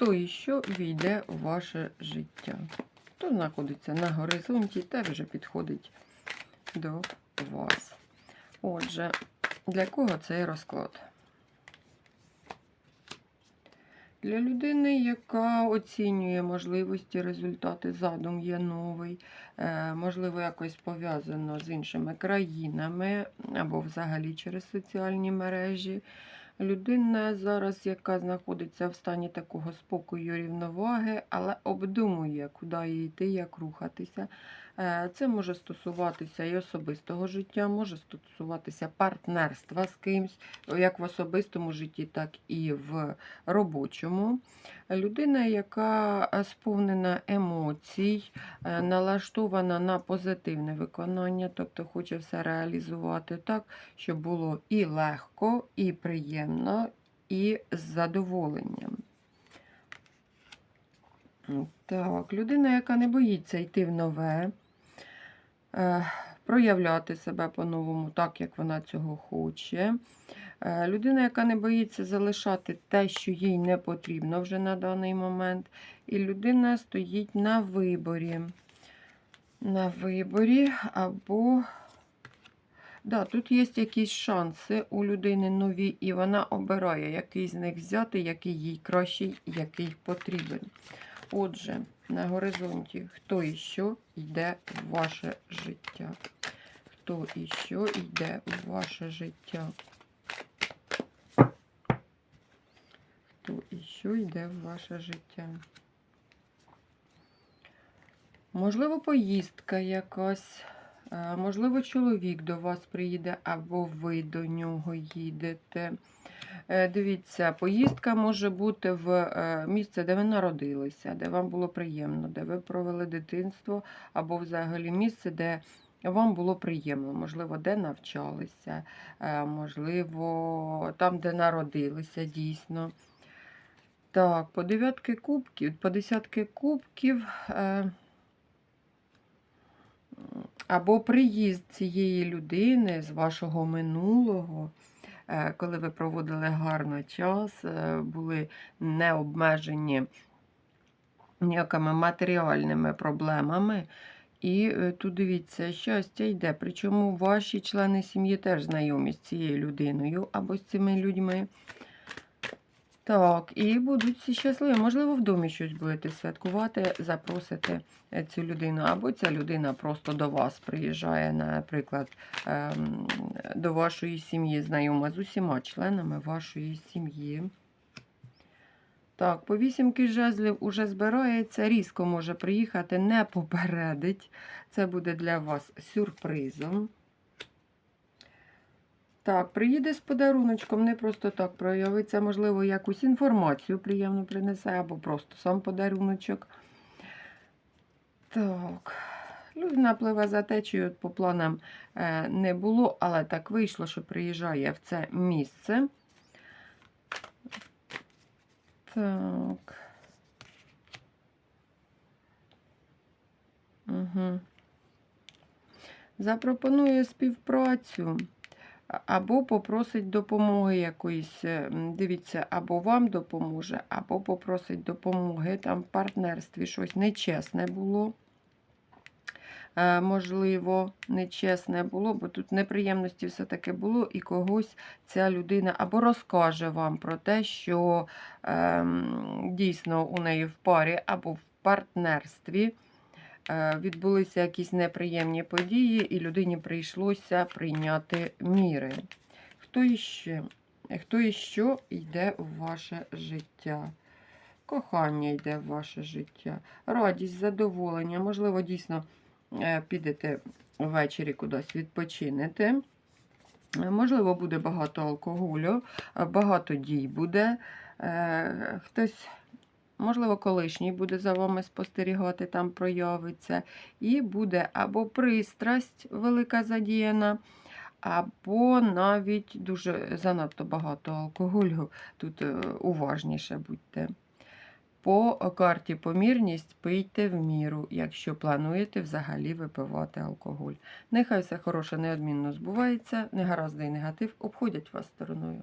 хто і що війде у ваше життя. Хто знаходиться на горизонті та вже підходить до вас. Отже, для кого цей розклад? Для людини, яка оцінює можливості, результати, задум є новий, е, можливо, якось пов'язано з іншими країнами або взагалі через соціальні мережі. Людина зараз, яка знаходиться в стані такого спокою, рівноваги, але обдумує, куди йти, як рухатися. Е, Це може стосуватися і особистого життя, може стосуватися партнерства з кимсь, як в особистому житті, так і в робочому. Людина, яка е, сповнена емоцій, е, налаштована на позитивне виконання, тобто хоче все реалізувати так, щоб було і легко, і приємно, і з задоволенням. Так, людина, яка не боїться йти в нове, е, проявляти себе по-новому, так, як вона цього хоче. Е, Людина, яка не боїться залишати те, що їй не потрібно вже на даний момент. І людина стоїть на виборі. На виборі або. Да, тут є якісь шанси у людини нові, і вона обирає, який з них взяти, який їй кращий, який потрібен. Отже, на горизонті хто і що йде в ваше життя. Хто і що йде в ваше життя. Хто і що йде в ваше життя. Можливо, поїздка якась. Е, Можливо, чоловік до вас приїде, або ви до нього їдете. Е, Дивіться, поїздка може бути в е, місце, де ви народилися, де вам було приємно, де ви провели дитинство, або взагалі місце, де вам було приємно, можливо, де навчалися, можливо, там, де народилися, дійсно. Так, по дев'ятки кубків, по десятки кубків. Або приїзд цієї людини з вашого минулого, е, коли ви проводили гарно час, е, були не обмежені ніякими матеріальними проблемами. І е, тут дивіться, щастя йде. Причому ваші члени сім'ї теж знайомі з цією людиною або з цими людьми. Так, і будуть всі щасливі. Можливо, в домі щось будете святкувати, запросите е, цю людину, або ця людина просто до вас приїжджає, наприклад, ем, до вашої сім'ї, знайома з усіма членами вашої сім'ї. Так, по вісімки жезлів уже збирається, різко може приїхати, не попередить. Це буде для вас сюрпризом. Так, приїде з подаруночком, не просто так проявиться, можливо, якусь інформацію приємно принесе, або просто сам подаруночок. Так, людина пливе за течією, по планам е, не було, але так вийшло, що приїжджає в це місце. Так. Угу. Запропонує співпрацю. Або попросить допомоги якоїсь, е, дивіться, або вам допоможе, або попросить допомоги там в партнерстві щось нечесне було. Е, Можливо, нечесне було, бо тут неприємності все-таки було, і когось ця людина або розкаже вам про те, що ем, дійсно у неї в парі або в партнерстві е, відбулися якісь неприємні події, і людині прийшлося прийняти міри. Хто іще? Хто і що йде в ваше життя? Кохання йде в ваше життя, радість, задоволення. Можливо, дійсно е, підете ввечері кудись відпочинете. Е, Можливо, буде багато алкоголю, е, багато дій буде. Е, Хтось, можливо, колишній буде за вами спостерігати, там проявиться. І буде або пристрасть велика задіяна, або навіть дуже занадто багато алкоголю. Тут е, уважніше будьте. По карті помірність пийте в міру, якщо плануєте взагалі випивати алкоголь. Нехай все хороше неодмінно збувається, негаразди і негатив обходять вас стороною.